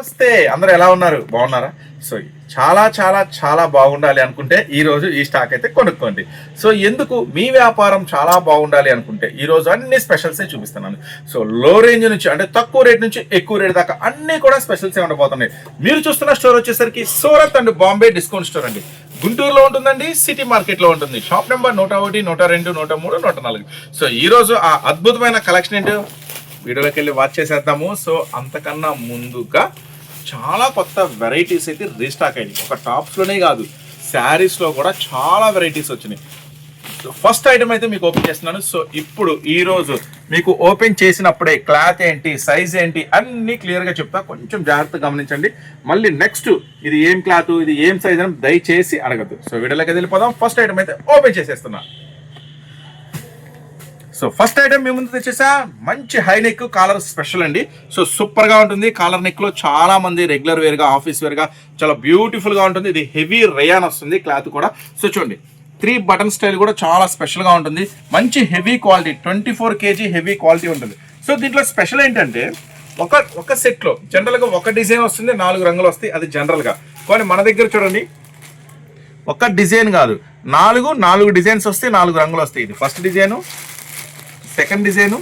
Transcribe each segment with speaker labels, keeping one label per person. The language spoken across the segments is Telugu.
Speaker 1: నమస్తే. అందరూ ఎలా ఉన్నారు? బాగున్నారా? సో చాలా చాలా చాలా బాగుండాలి అనుకుంటే ఈరోజు ఈ స్టాక్ అయితే కొనుక్కోండి. సో ఎందుకు మీ వ్యాపారం చాలా బాగుండాలి అనుకుంటే ఈరోజు అన్ని స్పెషల్సే చూపిస్తున్నాను. సో లో రేంజ్ నుంచి అంటే తక్కువ రేట్ నుంచి ఎక్కువ రేట్ దాకా అన్ని కూడా స్పెషల్సే ఉండబోతున్నాయి. మీరు చూస్తున్న స్టోర్ వచ్చేసరికి Surat and Bombay discount store అండి. గుంటూరులో ఉంటుందండి సిటీ మార్కెట్లో ఉంటుంది. షాప్ నెంబర్ నూట ఒకటి నూట రెండు నూట మూడు నూట నాలుగు. సో ఈ రోజు ఆ అద్భుతమైన కలెక్షన్ ఏంటో వీడియోలోకి వెళ్ళి వాచ్ చేసేద్దాము. సో అంతకన్నా ముందుగా చాలా కొత్త వెరైటీస్ అయితే రీస్టాక్ అయినాయి. ఒక టాప్స్లోనే కాదు శారీస్లో కూడా చాలా వెరైటీస్ వచ్చినాయి. ఫస్ట్ ఐటమ్ అయితే మీకు ఓపెన్ చేస్తున్నాను. సో ఇప్పుడు ఈరోజు మీకు ఓపెన్ చేసినప్పుడే క్లాత్ ఏంటి సైజ్ ఏంటి అన్నీ క్లియర్గా చెప్తా. కొంచెం జాగ్రత్తగా గమనించండి. మళ్ళీ నెక్స్ట్ ఇది ఏం క్లాత్ ఇది ఏం సైజ్ అని దయచేసి అడగద్దు. సో వీడియోలోకి వెళ్ళిపోదాం. ఫస్ట్ ఐటమ్ అయితే ఓపెన్ చేసేస్తున్నా. సో ఫస్ట్ ఐటమ్ మీ ముందు తెచ్చేసా మంచి హై నెక్ కాలర్ స్పెషల్ అండి. సో సూపర్గా ఉంటుంది. కాలర్ నెక్లో చాలా మంది రెగ్యులర్ వేర్గా ఆఫీస్ వేర్గా చాలా బ్యూటిఫుల్గా ఉంటుంది. ఇది హెవీ రేయాన్ వస్తుంది క్లాత్ కూడా. సో చూడండి. త్రీ బటన్ స్టైల్ కూడా చాలా స్పెషల్గా ఉంటుంది. మంచి heavy quality twenty four KG heavy quality ఉంటుంది. సో దీంట్లో స్పెషల్ ఏంటంటే ఒక ఒక సెట్లో జనరల్గా ఒక డిజైన్ వస్తుంది నాలుగు రంగులు వస్తాయి. అది జనరల్గా. కానీ మన దగ్గర చూడండి. ఒక డిజైన్ కాదు. నాలుగు నాలుగు డిజైన్స్ వస్తే నాలుగు రంగులు వస్తాయి. ఇది first design second design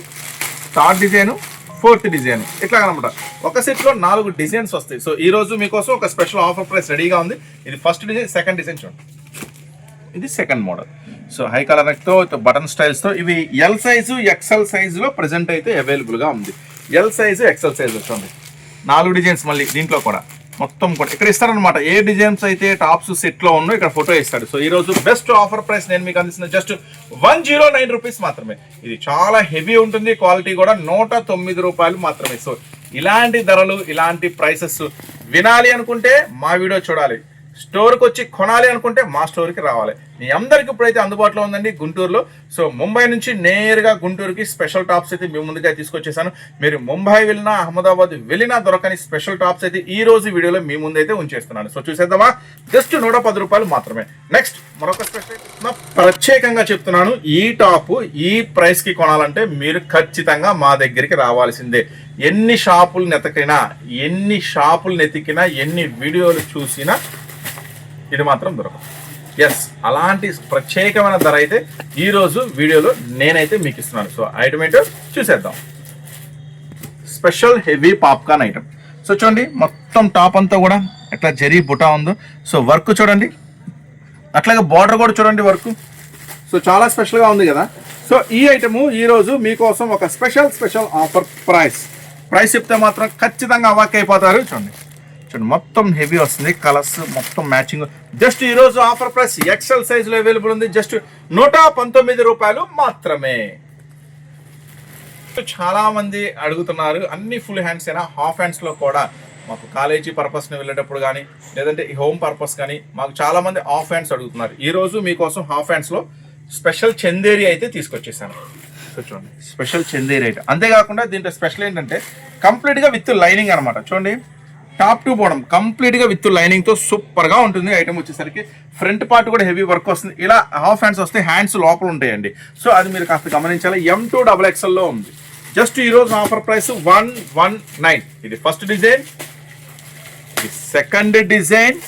Speaker 1: third design fourth design. ఇట్లా అనమాట ఒక సెట్లో నాలుగు డిజైన్స్ వస్తాయి. సో ఈ రోజు మీకోసం ఒక స్పెషల్ ఆఫర్ ప్రైస్ రెడీగా ఉంది. ఇది ఫస్ట్ డిజైన్ సెకండ్ డిజైన్ చూడండి. ఇది second model. So high colour నెక్తో button స్టైల్స్తో ఇవి ఎల్ సైజు ఎక్సెల్ సైజులో ప్రజెంట్ అయితే అవైలబుల్గా ఉంది. ఎల్ సైజు ఎక్సెల్ సైజు చూడండి. నాలుగు డిజైన్స్ మళ్ళీ దీంట్లో కూడా. మొత్తం కూడా. ఇక్కడ ఇస్తారనమాట ఏ డిజైన్స్ అయితే టాప్స్ సెట్లో ఉన్నో ఇక్కడ ఫోటో ఇస్తాడు. సో ఈ రోజు బెస్ట్ ఆఫర్ ప్రైస్ నేను మీకు అందిస్తున్న just one zero nine rupees మాత్రమే. ఇది చాలా హెవీ ఉంటుంది. క్వాలిటీ కూడా నూట తొమ్మిది రూపాయలు మాత్రమే. సో ఇలాంటి ధరలు ఇలాంటి ప్రైసెస్ వినాలి అనుకుంటే మా వీడియో చూడాలి. స్టోర్కి వచ్చి కొనాలి అనుకుంటే మా స్టోర్కి రావాలి. మీ అందరికి ఇప్పుడైతే అందుబాటులో ఉందండి గుంటూరులో. సో ముంబై నుంచి నేరుగా గుంటూరుకి స్పెషల్ టాప్స్ అయితే మీ ముందుగా తీసుకొచ్చేసాను. మీరు ముంబై వెళ్ళినా అహ్మదాబాద్ వెళ్ళినా దొరకని స్పెషల్ టాప్స్ అయితే ఈ రోజు వీడియోలో మీ ముందైతే ఉంచేస్తున్నాను. సో చూసేద్దామా? జస్ట్ నూట పది రూపాయలు మాత్రమే. నెక్స్ట్ మరొక స్పెషల్ ప్రత్యేకంగా చెప్తున్నాను. ఈ టాప్ ఈ ప్రైస్కి కొనాలంటే మీరు ఖచ్చితంగా మా దగ్గరికి రావాల్సిందే. ఎన్ని షాపులు నెతకినా ఎన్ని షాపులు నెతికినా ఎన్ని వీడియోలు చూసినా ఇది మాత్రం దొరకదు. ఎస్ అలాంటి ప్రత్యేకమైన ధర అయితే ఈరోజు వీడియోలో నేనైతే మీకు ఇస్తున్నాను. సో ఐటమ్ ఏంటో చూసేద్దాం. Special heavy popcorn item so చూడండి మొత్తం టాప్ అంతా కూడా ఎట్లా జరీ బుటా ఉందో. సో వర్క్ చూడండి. అట్లాగే బార్డర్ కూడా చూడండి వర్క్ సో చాలా స్పెషల్గా ఉంది కదా. సో ఈ ఐటము ఈరోజు మీకోసం ఒక special special offer price price చెప్తే మాత్రం ఖచ్చితంగా అవాక్ అయిపోతారు. చూడండి. చూడండి మొత్తం హెవీ వస్తుంది కలర్స్ మొత్తం మ్యాచింగ్ జస్ట్ ఈరోజు ఆఫర్ ప్రైస్ ఎక్సెల్ సైజులో అవైలబుల్ ఉంది. జస్ట్ నూట పంతొమ్మిది రూపాయలు మాత్రమే. చాలా మంది అడుగుతున్నారు అన్ని ఫుల్ హ్యాండ్స్ అయినా హాఫ్ హ్యాండ్స్లో కూడా. మాకు కాలేజీ పర్పస్ని వెళ్ళేటప్పుడు కానీ లేదంటే హోమ్ పర్పస్ కానీ మాకు చాలా మంది హాఫ్ హ్యాండ్స్ అడుగుతున్నారు ఈరోజు మీకోసం హాఫ్ హ్యాండ్స్లో స్పెషల్ చందేరి అయితే తీసుకొచ్చేసాను. చూడండి స్పెషల్ చందేరి అయితే. అంతేకాకుండా దీంట్లో స్పెషల్ ఏంటంటే కంప్లీట్గా విత్ లైనింగ్ అనమాట చూడండి టాప్ టు బోడం కంప్లీట్గా విత్ లైనింగ్తో సూపర్గా ఉంటుంది ఐటమ్ వచ్చేసరికి. ఫ్రంట్ పార్ట్ కూడా హెవీ వర్క్ వస్తుంది. ఇలా హాఫ్ హ్యాండ్స్ వస్తే హ్యాండ్స్ లోపల ఉంటాయండి. సో అది మీరు కాస్త గమనించాలి. ఎం టూ డబల్ ఎక్స్ఎల్లో ఉంది. జస్ట్ ఈ రోజు offer price one one nine ఇది ఫస్ట్ డిజైన్ ఇది సెకండ్ డిజైన్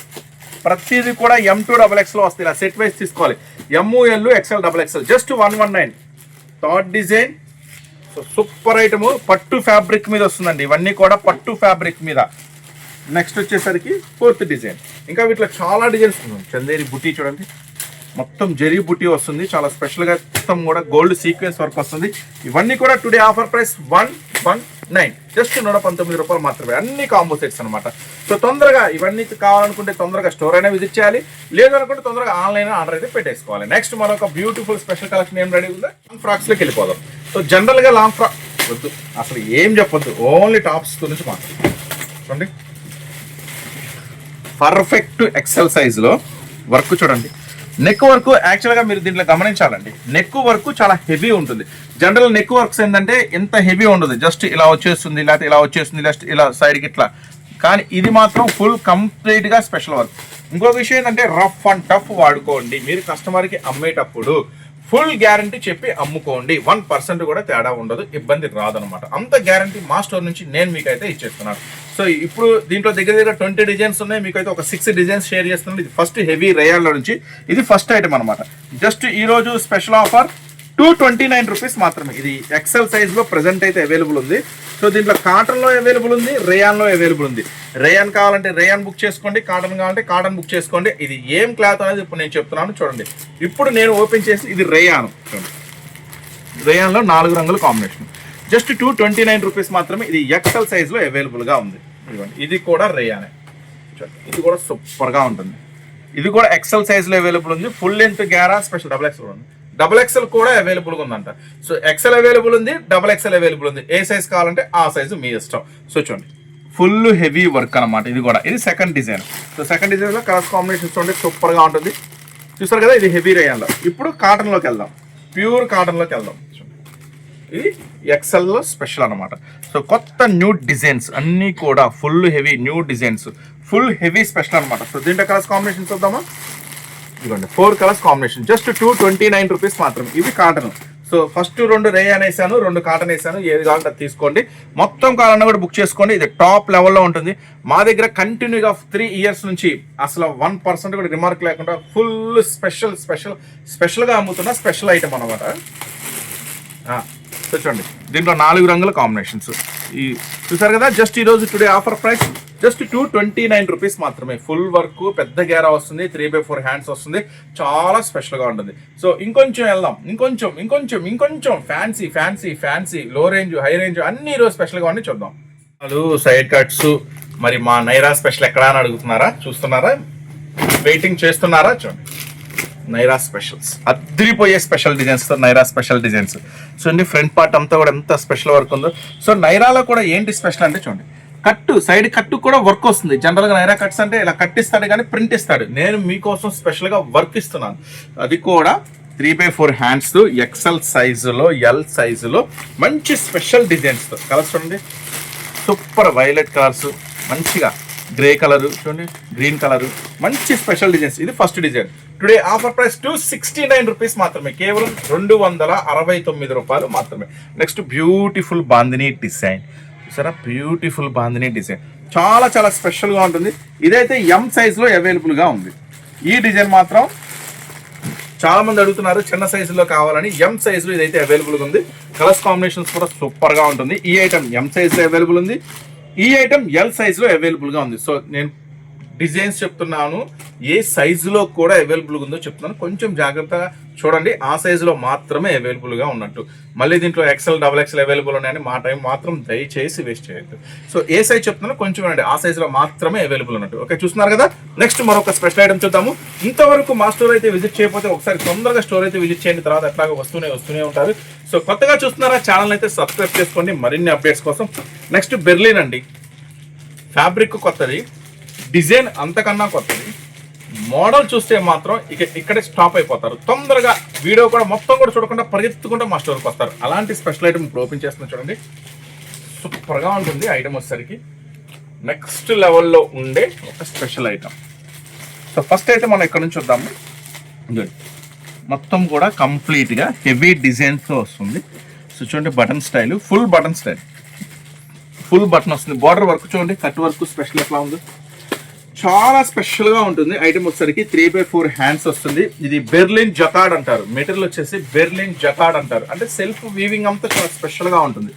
Speaker 1: ప్రతిదీ కూడా ఎం టూ డబల్ ఎక్స్లో వస్తాయి. ఇలా సెట్ వైస్ తీసుకోవాలి. M or L XL double XL just one one nine third design so super item పట్టు ఫ్యాబ్రిక్ మీద వస్తుందండి. ఇవన్నీ కూడా పట్టు ఫ్యాబ్రిక్ మీద. నెక్స్ట్ వచ్చేసరికి ఫోర్త్ డిజైన్ ఇంకా వీటిలో చాలా డిజైన్స్ ఉన్నాయి. చందేరి బుట్టి చూడండి. మొత్తం జరీ బుట్టి వస్తుంది. చాలా స్పెషల్గా మొత్తం కూడా గోల్డ్ సీక్వెన్స్ వర్క్ వస్తుంది. ఇవన్నీ కూడా today offer price one one nine just నూట పంతొమ్మిది రూపాయలు మాత్రమే. అన్ని కాంబో సెట్స్ అనమాట సో తొందరగా ఇవన్నీ కావాలనుకుంటే తొందరగా స్టోర్ అయినా విజిట్ చేయాలి. లేదు అనుకుంటే తొందరగా ఆన్లైన్ ఆర్డర్ అయితే పెట్టేసుకోవాలి. నెక్స్ట్ మరొక బ్యూటిఫుల్ స్పెషల్ కలెక్షన్ ఏం రెడీ ఉందో లాంగ్ ఫ్రాక్స్లోకి వెళ్ళిపోదాం. సో జనరల్గా లాంగ్ ఫ్రాక్ వద్దు. అసలు ఏం చెప్పొద్దు. ఓన్లీ టాప్స్ గురించి మాట్లాడుతుంది చూడండి. పర్ఫెక్ట్ ఎక్సెల్ సైజులో వర్క్ చూడండి. నెక్ వర్క్ యాక్చువల్గా మీరు దీంట్లో గమనించాలండి. నెక్ వర్క్ చాలా హెవీ ఉంటుంది. జనరల్ నెక్ వర్క్స్ ఏంటంటే ఎంత హెవీ ఉండదు. జస్ట్ ఇలా వచ్చేస్తుంది లేకపోతే ఇలా వచ్చేస్తుంది జస్ట్ ఇలా సైడ్కి ఇట్లా. కానీ ఇది మాత్రం ఫుల్ కంప్లీట్గా స్పెషల్ వర్క్ ఇంకొక విషయం ఏంటంటే రఫ్ అండ్ టఫ్ వాడుకోండి. మీరు కస్టమర్కి అమ్మేటప్పుడు ఫుల్ గ్యారంటీ చెప్పి అమ్ముకోండి. వన్ పర్సెంట్ కూడా తేడా ఉండదు. ఇబ్బంది రాదనమాట అంత గ్యారంటీ మా స్టోర్ నుంచి నేను మీకైతే ఇచ్చేస్తున్నాను. సో ఇప్పుడు దీంట్లో దగ్గర దగ్గర ట్వంటీ డిజైన్స్ ఉన్నాయి. మీకైతే ఒక సిక్స్ డిజైన్స్ షేర్ చేస్తున్నాను. ఇది ఫస్ట్ హెవీ రేయాల్లో నుంచి. ఇది ఫస్ట్ ఐటమ్ అనమాట జస్ట్ ఈ రోజు special offer. Two twenty nine rupees మాత్రమే. ఇది ఎక్సెల్ సైజ్లో అయితే అవైలబుల్ ఉంది. సో దీంట్లో కాటన్లో అవైలబుల్ ఉంది రేయాన్లో అవైలబుల్ ఉంది. రేయాన్ కావాలంటే రేయాన్ బుక్ చేసుకోండి కాటన్ కావాలంటే కాటన్ బుక్ చేసుకోండి. ఇది ఏం క్లాత్ అనేది ఇప్పుడు నేను చెప్తున్నాను చూడండి. ఇప్పుడు నేను ఓపెన్ చేసి ఇది రేయాన్ రేయాన్లో రేయాన్లో నాలుగు రంగుల combination just two twenty nine rupees మాత్రమే ఇది ఎక్సెల్ సైజ్లో అవైలబుల్గా ఉంది. ఇది కూడా రేయానే ఇది కూడా సూపర్గా ఉంటుంది. ఇది కూడా ఎక్సెల్ సైజ్లో అవైలబుల్ ఉంది. ఫుల్ లెంత్ గ్యారా స్పెషల్ డబుల్ ఎక్స్ ఉంది. డబుల్ ఎక్సెల్ కూడా అవైలబుల్గా ఉందంట. సో ఎక్సెల్ అవైలబుల్ ఉంది డబుల్ ఎక్సెల్ అవైలబుల్ ఉంది. ఏ సైజ్ కావాలంటే ఆ సైజు మీ ఇష్టం. సో చూడండి. ఫుల్ హెవీ వర్క్ అన్నమాట ఇది కూడా. ఇది సెకండ్ డిజైన్ సో సెకండ్ డిజైన్లో కలర్స్ కాంబినేషన్ చూడండి సూపర్గా ఉంటుంది. చూస్తారు కదా ఇది హెవీ రేయాన్లో ఇప్పుడు కాటన్లోకి వెళ్దాం. ప్యూర్ కాటన్లోకి వెళ్దాం. ఇది ఎక్సెల్లో స్పెషల్ అనమాట సో కొత్త న్యూ డిజైన్స్ అన్నీ కూడా full heavy new designs full heavy special అన్నమాట. సో దీంట్లో కలర్స్ కాంబినేషన్ చూద్దామా? ఇదిగోండి four colours combination just two twenty nine rupees మాత్రమే ఇది కాటన్ సో ఫస్ట్ రెండు రేయాన్ వేసాను రెండు కాటన్ వేసాను. ఏది కావాలంటే అది తీసుకోండి. మొత్తం కావాలన్నా కూడా బుక్ చేసుకోండి. ఇది టాప్ లెవెల్లో ఉంటుంది. మా దగ్గర కంటిన్యూగా త్రీ ఇయర్స్ నుంచి అసలు వన్ పర్సెంట్ కూడా రిమార్క్ లేకుండా ఫుల్ స్పెషల్ స్పెషల్ స్పెషల్గా అమ్ముతున్న స్పెషల్ ఐటమ్ అనమాట చూడండి. దీంట్లో నాలుగు రంగుల కాంబినేషన్స్ ఈ చూసారు కదా జస్ట్ ఈరోజు today offer price just two twenty nine rupees మాత్రమే. ఫుల్ వర్క్ పెద్ద గేరా వస్తుంది త్రీ బై ఫోర్ హ్యాండ్స్ వస్తుంది. చాలా స్పెషల్గా ఉంటుంది. సో ఇంకొంచెం వెళ్దాం. ఇంకొంచెం ఇంకొంచెం ఇంకొంచెం fancy fancy fancy low range high range అన్ని ఈరోజు స్పెషల్గా ఉన్నాయి చూద్దాం. వాళ్ళు సైడ్ కట్స్ మరి మా నైరా స్పెషల్ ఎక్కడా అని అడుగుతున్నారా? చూస్తున్నారా? వెయిటింగ్ చేస్తున్నారా? చూడండి. Naira specials అద్దరిపోయే special designs Naira special designs చూడండి ఫ్రంట్ పార్ట్ అంతా కూడా ఎంత స్పెషల్ వర్క్ ఉందో. సో నైరాలో కూడా ఏంటి స్పెషల్ అంటే చూడండి. కట్టు సైడ్ కట్టు కూడా వర్క్ వస్తుంది. జనరల్గా నైరా కట్స్ అంటే ఇలా కట్టిస్తాడు కానీ ప్రింట్ ఇస్తాడు. నేను మీకోసం స్పెషల్గా వర్క్ ఇస్తున్నాను. అది కూడా three by four hands XL సైజులో ఎల్ సైజులో మంచి స్పెషల్ డిజైన్స్తో కలర్స్ చూడండి. సూపర్ వైలెట్ కలర్స్ మంచిగా గ్రే కలర్ చూడండి. గ్రీన్ కలరు మంచి స్పెషల్ డిజైన్స్. ఇది first design. Today offer price two sixty nine rupees మాత్రమే. కేవలం రెండు వందల అరవై తొమ్మిది రూపాయలు మాత్రమే. Next beautiful bandhani design. చూసారా? Beautiful bandhani design. చాలా చాలా స్పెషల్గా ఉంటుంది. ఇదైతే ఎం సైజులో అవైలబుల్గా ఉంది. ఈ డిజైన్ మాత్రం చాలా మంది అడుగుతున్నారు చిన్న సైజులో కావాలని. ఎం సైజులో ఇదైతే అవైలబుల్గా ఉంది. కలర్స్ కాంబినేషన్స్ కూడా సూపర్గా ఉంటుంది. ఈ ఐటమ్ ఎం సైజులో అవైలబుల్ ఉంది. ఈ ఐటమ్ ఎల్ సైజులో అవైలబుల్గా ఉంది. సో నేను డిజైన్స్ చెప్తున్నాను. ఏ సైజులో కూడా అవైలబుల్ ఉందో చెప్తున్నాను. కొంచెం జాగ్రత్తగా చూడండి. ఆ సైజులో మాత్రమే అవైలబుల్గా ఉన్నట్టు. మళ్ళీ దీంట్లో ఎక్సెల్ డబుల్ ఎక్సెల్ అవైలబుల్ ఉన్నాయని మా టైం మాత్రం దయచేసి వేస్ట్ చేయొద్దు. సో ఏ సైజ్ చెప్తున్నానో కొంచెం అండి ఆ సైజులో మాత్రమే అవైలబుల్ ఉన్నట్టు. ఓకే చూస్తున్నారు కదా? నెక్స్ట్ మరొక స్పెషల్ ఐటమ్ చూద్దాము. ఇంతవరకు మా స్టోర్ అయితే విజిట్ చేయకపోతే ఒకసారి తొందరగా స్టోర్ అయితే విజిట్ చేయండి. తర్వాత ఎట్లాగో వస్తూనే వస్తూనే ఉంటారు. సో కొత్తగా చూస్తున్నారా? ఛానల్ అయితే సబ్స్క్రైబ్ చేసుకోండి. మరిన్ని అప్డేట్స్ కోసం. నెక్స్ట్ బెర్లిన్ అండి. ఫ్యాబ్రిక్ కొత్తది. డిజైన్ అంతకన్నా కొత్తది. మోడల్ చూస్తే మాత్రం ఇక ఇక్కడే స్టాప్ అయిపోతారు. తొందరగా వీడియో కూడా మొత్తం కూడా చూడకుండా పరిగెత్తుకుంటే మా స్టోర్కి వస్తారు. అలాంటి స్పెషల్ ఐటమ్ ఇప్పుడు ఓపెన్ చేస్తున్నా చూడండి. సూపర్గా ఉంటుంది ఐటమ్ వచ్చేసరికి. నెక్స్ట్ లెవెల్లో ఉండే ఒక స్పెషల్ ఐటమ్. సో ఫస్ట్ అయితే మనం ఇక్కడ నుంచి చూద్దాము? మొత్తం కూడా కంప్లీట్గా హెవీ డిజైన్స్తో వస్తుంది. సో చూడండి button style full button style. Full button వస్తుంది. బార్డర్ వర్క్ చూడండి కట్ వర్క్ స్పెషల్ ఎట్లా ఉంది. చాలా స్పెషల్గా ఉంటుంది. ఐటమ్ వచ్చేసరికి త్రీ బై ఫోర్ హ్యాండ్స్ వస్తుంది. ఇది బెర్లిన్ జకాడ్ అంటారు. మెటీరియల్ వచ్చేసి బెర్లిన్ జకాడ్ అంటారు. అంటే సెల్ఫ్ వీవింగ్ అంతా చాలా స్పెషల్గా ఉంటుంది.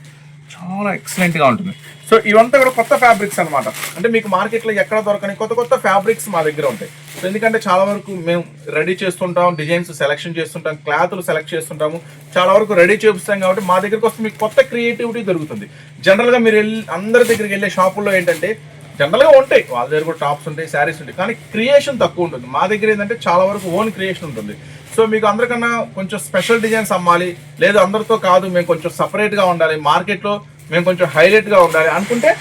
Speaker 1: చాలా ఎక్సలెంట్గా ఉంటుంది. సో ఇవంతా కూడా కొత్త ఫ్యాబ్రిక్స్ అనమాట అంటే మీకు మార్కెట్లో ఎక్కడ దొరకని కొత్త కొత్త ఫ్యాబ్రిక్స్ మా దగ్గర ఉంటాయి. సో ఎందుకంటే చాలా వరకు మేము రెడీ చేస్తుంటాం డిజైన్స్ సెలెక్షన్ చేస్తుంటాం క్లాత్లు సెలెక్ట్ చేస్తుంటాము. చాలా వరకు రెడీ చేపిస్తాం కాబట్టి మా దగ్గరకు వస్తే మీకు కొత్త క్రియేటివిటీ దొరుకుతుంది. జనరల్గా మీరు వెళ్ళి అందరి దగ్గరికి వెళ్ళే షాపుల్లో ఏంటంటే జనరల్గా ఉంటాయి. వాళ్ళ దగ్గర కూడా టాప్స్ ఉంటాయి శారీస్ ఉంటాయి. కానీ క్రియేషన్ తక్కువ ఉంటుంది. మా దగ్గర ఏంటంటే చాలా వరకు ఓన్ క్రియేషన్ ఉంటుంది. సో మీకు అందరికన్నా కొంచెం స్పెషల్ డిజైన్స్ అమ్మాలి. లేదు అందరితో కాదు మేము కొంచెం సపరేట్గా ఉండాలి. మార్కెట్లో మేము కొంచెం హైలైట్గా ఉండాలి. అనుకుంటే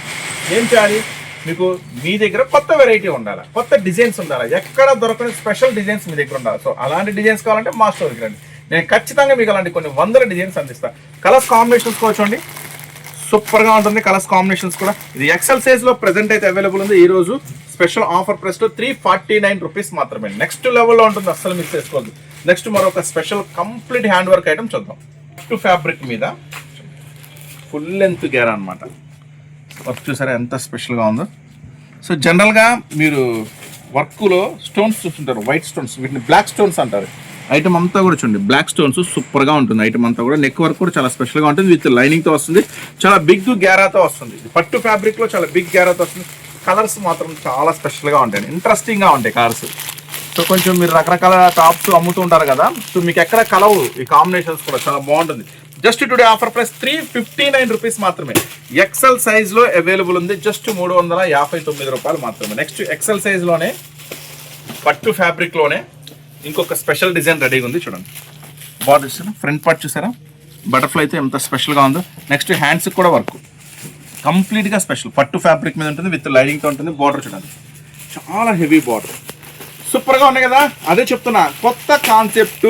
Speaker 1: ఏం చేయాలి? మీకు మీ దగ్గర కొత్త వెరైటీ ఉండాలి? కొత్త డిజైన్స్ ఉండాలి? ఎక్కడ దొరకని స్పెషల్ డిజైన్స్ మీ దగ్గర ఉండాలి? సో అలాంటి డిజైన్స్ కావాలంటే మా స్టోర్కి రండి. నేను ఖచ్చితంగా మీకు అలాంటి కొన్ని వందల డిజైన్స్ అందిస్తాను కలర్స్ కాంబినేషన్స్ కూర్చోండి సూపర్గా సూపర్గా ఉంటుంది కలర్స్ కాంబినేషన్స్ కూడా. ఇది ఎక్సెల్ సైజ్లో ప్రెసెంట్ అయితే అవైలబుల్ ఉంది. ఈ రోజు స్పెషల్ ఆఫర్ ప్రైస్లో త్రీ ఫార్టీ నైన్ రూపీస్ మాత్రమే నెక్స్ట్ లెవెల్లో ఉంటుంది అస్సలు మిస్ చేసుకోవద్దు. నెక్స్ట్ మరొక special complete hand work item చూద్దాం. టూ ఫ్యాబ్రిక్ మీద ఫుల్ లెంత్ గేర్ అనమాట వర్క్ చూసారా? ఎంత స్పెషల్గా ఉందో. సో జనరల్గా మీరు వర్క్లో స్టోన్స్ చూస్తుంటారు. వైట్ స్టోన్స్ వీటిని బ్లాక్ స్టోన్స్ అంటారు. ఐటమ్ అంతా కూడా చూడండి. బ్లాక్ స్టోన్స్ సూపర్గా ఉంటుంది. ఐటమ్ అంతా కూడా నెక్ వర్క్ కూడా చాలా స్పెషల్గా ఉంటుంది. విత్ లైనింగ్తో వస్తుంది. చాలా బిగ్ గ్యారాతో వస్తుంది. పట్టు ఫ్యాబ్రిక్లో చాలా బిగ్ గ్యారాతో వస్తుంది. కలర్స్ మాత్రం చాలా స్పెషల్గా ఉంటాయి. ఇంట్రెస్టింగ్గా ఉంటాయి కలర్స్ సో కొంచెం మీరు రకరకాల టాప్స్ అమ్ముతూ ఉంటారు కదా. సో మీకు ఎక్కడ కలవు ఈ కాంబినేషన్స్ కూడా చాలా బాగుంటుంది. Just today offer price three fifty nine rupees మాత్రమే. ఎక్సెల్ సైజ్లో అవైలబుల్ ఉంది. జస్ట్ మూడు వందల యాభై తొమ్మిది రూపాయలు మాత్రమే. నెక్స్ట్ ఎక్సెల్ సైజ్లోనే పట్టు ఫ్యాబ్రిక్లోనే ఇంకొక స్పెషల్ డిజైన్ రెడీగా ఉంది చూడండి. బార్డర్ చూసారా ఫ్రంట్ పార్ట్ చూసారా? బటర్ఫ్లై అయితే ఎంత స్పెషల్గా ఉందో. నెక్స్ట్ హ్యాండ్స్కి కూడా వర్క్ కంప్లీట్గా స్పెషల్ పట్టు ఫ్యాబ్రిక్ మీద ఉంటుంది విత్ లైనింగ్తో ఉంటుంది బార్డర్ చూడండి. చాలా హెవీ బార్డర్ సూపర్గా ఉన్నాయి కదా? అదే చెప్తున్నా. కొత్త కాన్సెప్ట్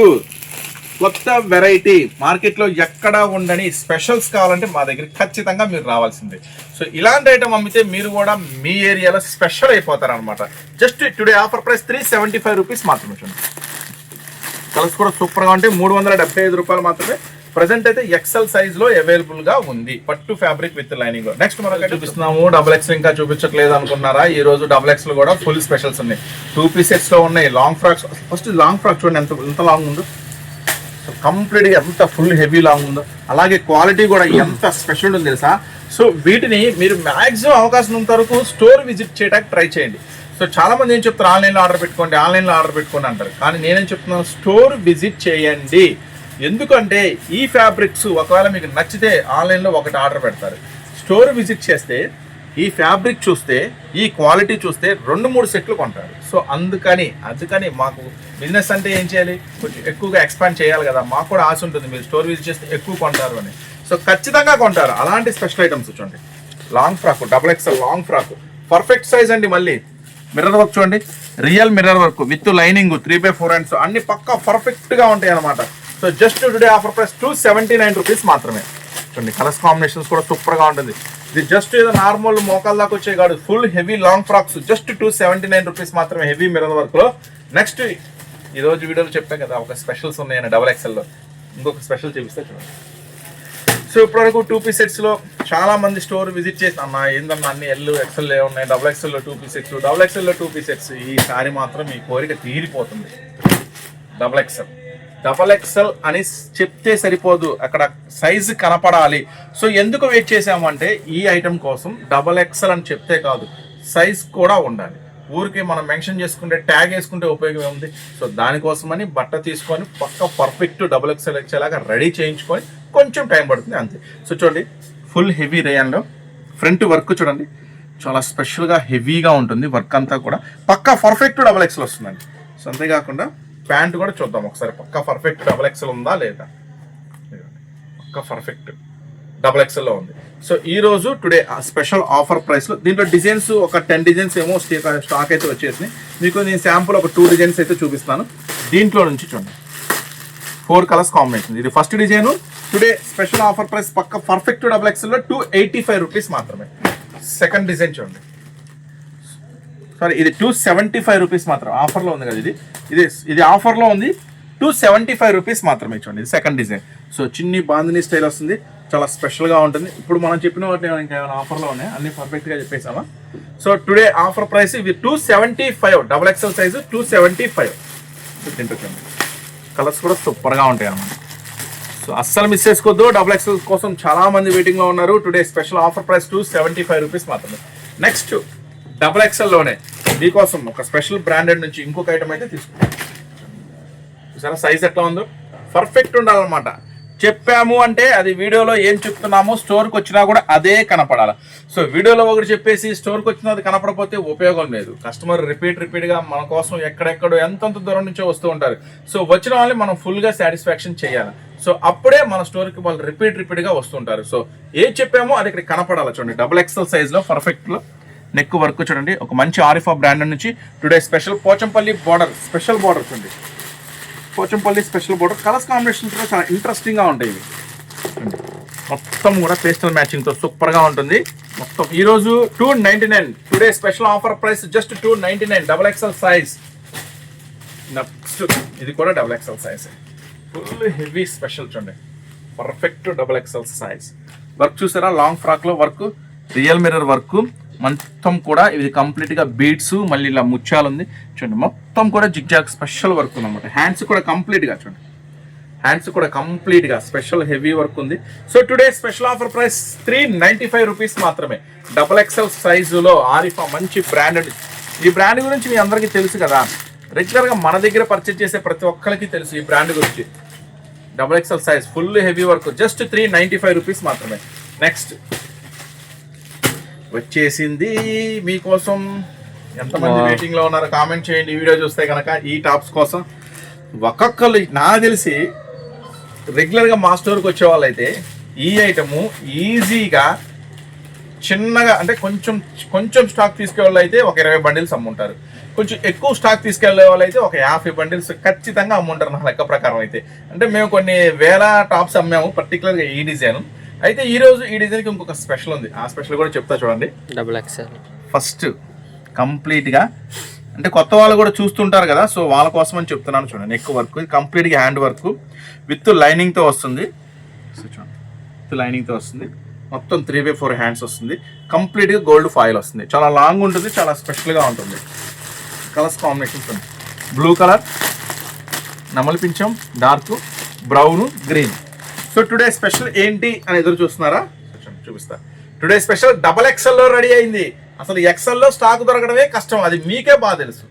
Speaker 1: కొత్త వెరైటీ మార్కెట్లో ఎక్కడ ఉండని స్పెషల్స్ కావాలంటే మా దగ్గర ఖచ్చితంగా మీరు రావాల్సిందే. సో ఇలాంటి ఐటమ్ అమ్మితే మీరు కూడా మీ ఏరియాలో స్పెషల్ అయిపోతారు అనమాట just today offer price three seventy five rupees మాత్రమే చూడండి. కలర్స్ కూడా సూపర్గా ఉంటాయి. మూడు వందల డెబ్బై ఐదు రూపాయలు మాత్రమే. ప్రజెంట్ అయితే ఎక్సెల్ సైజ్లో అవైలబుల్గా ఉంది. పట్టు ఫ్యాబ్రిక్ విత్ లైనింగ్లో నెక్స్ట్ మనం చూపిస్తున్నాము. డబుల్ ఎక్స్ ఇంకా చూపించట్లేదు అనుకున్నారా? ఈ రోజు డబుల్ ఎక్స్లో కూడా ఫుల్ స్పెషల్స్ ఉన్నాయి. టూ పీసెస్లో ఉన్నాయి. Long frocks first long frock చూడండి. ఎంత ఎంత లాంగ్ ఉందో. సో కంప్లీట్గా ఎంత ఫుల్ హెవీ లాంగ్ ఉందో అలాగే క్వాలిటీ కూడా ఎంత స్పెషల్ ఉంది తెలుసా? సో వీటిని మీరు మాక్సిమం అవకాశం ఉన్నంత వరకు స్టోర్ విజిట్ చేయడానికి ట్రై చేయండి. సో చాలా మంది ఏం చెప్తారు ఆన్లైన్లో ఆర్డర్ పెట్టుకోండి ఆన్లైన్లో ఆర్డర్ పెట్టుకోండి అంటారు. కానీ నేనేం చెప్తున్నాను స్టోర్ విజిట్ చేయండి. ఎందుకంటే ఈ ఫ్యాబ్రిక్స్ ఒకవేళ మీకు నచ్చితే ఆన్లైన్లో ఒకటి ఆర్డర్ పెడతారు. స్టోర్ విజిట్ చేస్తే ఈ ఫ్యాబ్రిక్ చూస్తే ఈ క్వాలిటీ చూస్తే రెండు మూడు సెట్లు కొంటారు. సో అందుకని అందుకని మాకు బిజినెస్ అంటే ఏం చేయాలి? కొంచెం ఎక్కువగా ఎక్స్పాండ్ చేయాలి కదా మాకు కూడా ఆశ ఉంటుంది మీరు స్టోర్ విజిట్ చేస్తే ఎక్కువ కొంటారు అని. సో ఖచ్చితంగా కొంటారు. అలాంటి స్పెషల్ ఐటమ్స్ చూడండి. Long frock double XL long frock perfect size అండి మళ్ళీ. మిర్రర్ వర్క్ చూడండి. Real mirror work with lining three by four hands అన్ని పక్కా పర్ఫెక్ట్గా ఉంటాయి అనమాట so just today offer price two seventy nine rupees మాత్రమే. చూడండి కలర్స్ కాంబినేషన్స్ కూడా సూపర్గా ఉంటుంది. ఇది జస్ట్ ఏదో నార్మల్ మోకాల దాకా వచ్చే కాదు. Full heavy long frocks just two seventy nine rupees మాత్రమే హెవీ మిరల్ వర్క్లో. నెక్స్ట్ ఈ రోజు వీడియోలో చెప్పాను కదా ఒక స్పెషల్స్ ఉన్నాయని డబల్ ఎక్స్ఎల్లో. ఇంకొక స్పెషల్ చూపిస్తే చూడండి. సో ఇప్పటివరకు టూ పీస్ సెట్స్లో చాలా మంది స్టోర్ విజిట్ చేసి అన్న ఏందన్నా అన్ని ఎల్లు ఎక్సెల్ ఉన్నాయి? డబుల్ ఎక్సెల్లో టూ పీస్ సెట్స్ డబుల్ ఎక్సెల్లో టూ పీస్ సెట్స్ ఈసారి మాత్రం మీ కోరిక తీరిపోతుంది. డబుల్ ఎక్సెల్ డబల్ ఎక్సెల్ అని చెప్తే సరిపోదు. అక్కడ సైజ్ కనపడాలి. సో ఎందుకు వెయిట్ చేసామంటే ఈ ఐటమ్ కోసం డబల్ ఎక్సెల్ అని చెప్తే కాదు సైజ్ కూడా ఉండాలి. ఊరికి మనం మెన్షన్ చేసుకుంటే ట్యాగ్ వేసుకుంటే ఉపయోగం ఉంది సో దానికోసమని బట్ట తీసుకొని పక్క పర్ఫెక్ట్ డబుల్ ఎక్సెల్ వచ్చేలాగా రెడీ చేయించుకొని కొంచెం టైం పడుతుంది అంతే. సో చూడండి ఫుల్ హెవీ రేయన్లో ఫ్రంట్ వర్క్ చూడండి. చాలా స్పెషల్గా హెవీగా ఉంటుంది వర్క్ అంతా కూడా. పక్కా పర్ఫెక్ట్ డబల్ ఎక్సెల్ వస్తుందండి. సో అంతేకాకుండా ప్యాంట్ కూడా చూద్దాం ఒకసారి. పక్కా పర్ఫెక్ట్ డబల్ ఎక్సెల్ ఉందా లేదా? పక్కా పర్ఫెక్ట్ డబల్ ఎక్సెల్లో ఉంది. సో ఈ రోజు టుడే స్పెషల్ ఆఫర్ ప్రైస్లో దీంట్లో డిజైన్స్ ఒక టెన్ డిజైన్స్ ఏమో స్టాక్ అయితే వచ్చేసినాయి. మీకు నేను శాంపుల్ ఒక టూ డిజైన్స్ అయితే చూపిస్తాను. దీంట్లో నుంచి చూడండి. ఫోర్ కలర్స్ కాంబినేషన్ ఇది first design today special offer price పక్క పర్ఫెక్ట్ డబల్ ఎక్స్ఎల్లో టూ ఎయిటీ ఫైవ్ రూపీస్ మాత్రమే. సెకండ్ డిజైన్ చూడండి. సారీ ఇది టూ సెవెంటీ ఫైవ్ రూపీస్ మాత్రం ఆఫర్లో ఉంది కదా ఇది. ఇది ఇది ఆఫర్లో ఉంది. టూ సెవెంటీ ఫైవ్ రూపీస్ మాత్రమే చూడండి. ఇది సెకండ్ డిజైన్ సో చిన్ని బాందిని స్టైల్ వస్తుంది. చాలా స్పెషల్గా ఉంటుంది. ఇప్పుడు మనం చెప్పిన వాటి ఇంకా ఏమైనా ఆఫర్లో ఉన్నాయి? అన్ని పర్ఫెక్ట్గా చెప్పేసామా సో టుడే ఆఫర్ ప్రైస్ ఇది two seventy five double XL size two seventy five తింటూ చూడండి కలర్స్ కూడా సూపర్గా ఉంటాయి అన్నమాట. సో అస్సలు మిస్ చేసుకోవద్దు. డబుల్ ఎక్స్ఎల్ కోసం చాలా మంది వెయిటింగ్ ఉన్నారు. Today special offer price two seventy five rupees మాత్రమే. నెక్స్ట్ డబుల్ ఎక్స్ఎల్లోనే. మీకోసం ఒక స్పెషల్ బ్రాండెడ్ నుంచి ఇంకొక ఐటమ్ అయితే తీసుకుంటాం. చూసారా? సైజ్ ఎట్లా ఉందో? పర్ఫెక్ట్ ఉండాలన్నమాట. చెప్పాము అంటే అది వీడియోలో ఏం చెప్తున్నామో స్టోర్కి వచ్చినా కూడా అదే కనపడాలి. సో వీడియోలో ఒకటి చెప్పేసి స్టోర్కి వచ్చినా అది ఉపయోగం లేదు. కస్టమర్ రిపీట్ రిపీట్గా మన కోసం ఎక్కడెక్కడో ఎంతంత దూరం నుంచో వస్తూ ఉంటారు. సో వచ్చిన వాళ్ళని మనం ఫుల్గా సాటిస్ఫాక్షన్ చేయాలి. సో అప్పుడే మన స్టోర్కి వాళ్ళు రిపీట్ రిపీట్గా వస్తుంటారు సో ఏం చెప్పామో అది ఇక్కడ కనపడాలి చూడండి. డబుల్ ఎక్స్ఎల్ సైజ్లో పర్ఫెక్ట్లో. నెక్ వర్క్ చూడండి. ఒక మంచి ఆరిఫా బ్రాండ్ నుంచి today special Pochampally border special border చూడండి. Pochampally special border. Colours combination కూడా చాలా ఇంట్రెస్టింగ్గా ఉంటాయి ఇవి. మొత్తం కూడా పేస్టల్ మ్యాచింగ్తో సూపర్గా ఉంటుంది. మొత్తం ఈరోజు two ninety nine today special offer price just two ninety nine double XL size next ఇది కూడా double XL size full heavy special చూడండి. Perfect double XL size work చూసారా? లాంగ్ ఫ్రాక్లో వర్క్ రియల్ మిర్రర్ వర్క్ మొత్తం కూడా ఇది కంప్లీట్గా బీడ్స్ మళ్ళీ ఇలా ముత్యాలు ఉంది చూడండి మొత్తం కూడా జిగ్జాగ్ స్పెషల్ వర్క్ ఉంది అనమాట హ్యాండ్స్ కూడా కంప్లీట్గా చూడండి. హ్యాండ్స్ కూడా కంప్లీట్గా స్పెషల్ హెవీ వర్క్ ఉంది. So today special offer price three ninety five rupees మాత్రమే డబల్ ఎక్స్ఎల్ సైజులో ఆరిఫా మంచి బ్రాండెడ్ ఈ బ్రాండ్ గురించి మీ అందరికీ తెలుసు కదా. రెగ్యులర్గా మన దగ్గర పర్చేజ్ చేసే ప్రతి ఒక్కరికి తెలుసు ఈ బ్రాండ్ గురించి. Double XL size full heavy work just three ninety five rupees మాత్రమే. నెక్స్ట్ వచ్చేసింది. మీకోసం ఎంతమంది. వెయిటింగ్లో ఉన్నారు కామెంట్ చేయండి. ఈ వీడియో చూస్తే కనుక ఈ టాప్స్ కోసం ఒక్కొక్కరు నాకు తెలిసి రెగ్యులర్గా మా స్టోర్కి వచ్చే వాళ్ళైతే ఈ ఐటము ఈజీగా చిన్నగా అంటే కొంచెం కొంచెం స్టాక్ తీసుకెళ్ళి అయితే ఒక ఇరవై బండిల్స్ అమ్ముంటారు. కొంచెం ఎక్కువ స్టాక్ తీసుకెళ్ళే వాళ్ళు అయితే ఒక యాభై బండిల్స్ ఖచ్చితంగా అమ్ముంటారు నా లెక్క ప్రకారం అయితే. అంటే మేము కొన్ని వేల టాప్స్ అమ్మాము పర్టికులర్గా ఈ డిజైన్. అయితే ఈ రోజు ఈ డిజైన్కి ఇంకొక స్పెషల్ ఉంది. ఆ స్పెషల్ కూడా చెప్తా చూడండి.
Speaker 2: డబుల్ ఎక్స్ఎల్
Speaker 1: ఫస్ట్ కంప్లీట్గా అంటే కొత్త వాళ్ళు కూడా చూస్తుంటారు కదా సో వాళ్ళ కోసం అని చెప్తున్నాను చూడండి. నెక్ వర్క్ కంప్లీట్గా హ్యాండ్ వర్క్ విత్ లైనింగ్తో వస్తుంది. సో చూడండి. విత్ లైనింగ్తో వస్తుంది. మొత్తం త్రీ బై ఫోర్ హ్యాండ్స్ వస్తుంది. కంప్లీట్గా గోల్డ్ ఫాయిల్ వస్తుంది. చాలా లాంగ్ ఉంటుంది చాలా స్పెషల్గా ఉంటుంది. కలర్స్ కాంబినేషన్స్ ఉంది బ్లూ కలర్ నమలి పించం dark brown green so today special ఏంటి అని ఎదురు చూస్తున్నారా? చూపిస్తా. టుడే స్పెషల్ డబల్ ఎక్సెల్లో రెడీ అయింది. అసలు ఎక్సెల్లో స్టాక్ దొరకడమే కష్టం. అది మీకే బాగా తెలుసు.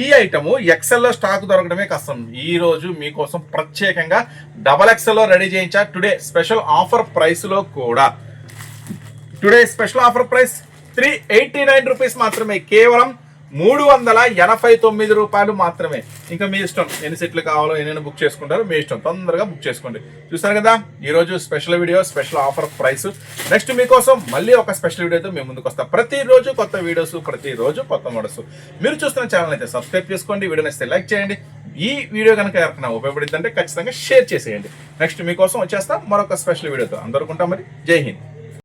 Speaker 1: ఈ ఐటమ్ ఎక్సెల్లో స్టాక్ దొరకడమే కష్టం. ఈ రోజు మీకోసం ప్రత్యేకంగా డబల్ ఎక్సెల్లో రెడీ చేయించా. టుడే స్పెషల్ ఆఫర్ ప్రైస్లో కూడా. Today special offer price three eighty nine rupees మాత్రమే. కేవలం మూడు వందల ఎనభై తొమ్మిది రూపాయలు మాత్రమే. ఇంకా మీ ఇష్టం ఎన్ని సెట్లు కావాలో ఎన్ని బుక్ చేసుకుంటారో మీ ఇష్టం. తొందరగా బుక్ చేసుకోండి. చూసారు కదా ఈరోజు special video special offer price next మీకోసం మళ్ళీ ఒక స్పెషల్ వీడియోతో మేము ముందుకు వస్తాం ప్రతిరోజు కొత్త వీడియోస్ ప్రతిరోజు కొత్త మోడల్స్ మీరు చూస్తున్న ఛానల్ అయితే సబ్స్క్రైబ్ చేసుకోండి వీడియో నచ్చితే లైక్ చేయండి. ఈ వీడియో కనుక ఎవరికైనా ఉపయోగపడిందంటే ఖచ్చితంగా షేర్ చేసేయండి. నెక్స్ట్ మీకోసం వచ్చేస్తాం మరొక స్పెషల్ వీడియోతో అందరుకుంటాం మరి. జై హింద్.